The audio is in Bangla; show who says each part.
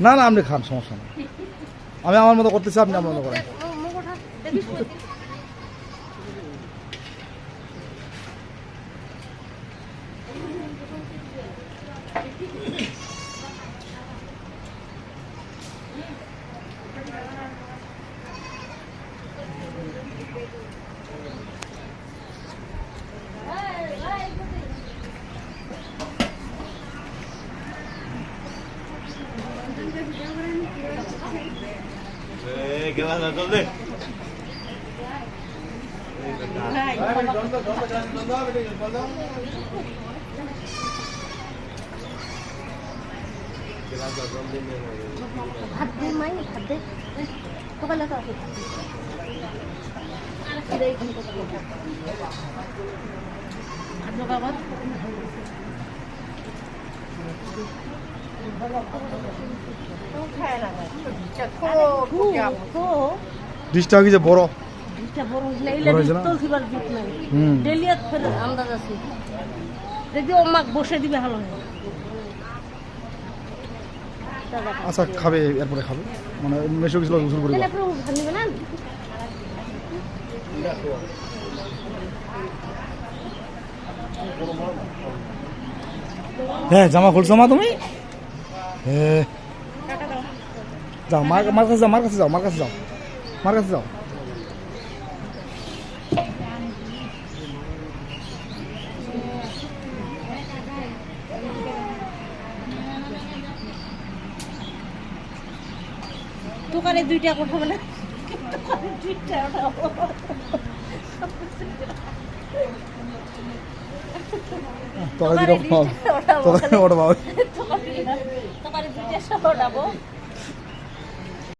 Speaker 1: না
Speaker 2: না না আপনি খান সমস্যা নেই। আমি আমার মতো করতেছি আপনি আমার মতো করেন।
Speaker 3: Thank vas a hacer?
Speaker 4: ভাত দে মাই ভাত দে তোকে লেখা আছে
Speaker 2: ডিশটা কি যে বড়?
Speaker 4: বড় হয়েছে না?
Speaker 2: বড় হয়েছে না?
Speaker 4: তুলসিবার নাই ডেলিয়াত ফের আন্দাজ আছে দেখি ও মাক বসে দিবে ভালো
Speaker 2: আচ্ছা খাবে এরপরে খাবে। মানে মেশো গোসল হ্যাঁ জামা খুলছো মা তুমি? যাও মার মার কাছে যাও মার কাছে যাও মার কাছে যাও মার কাছে যাও
Speaker 4: দোকানে দুইটা কথা বলে দুইটা
Speaker 2: তোমার ওটা বাবা
Speaker 4: তোমার দুইটা সহ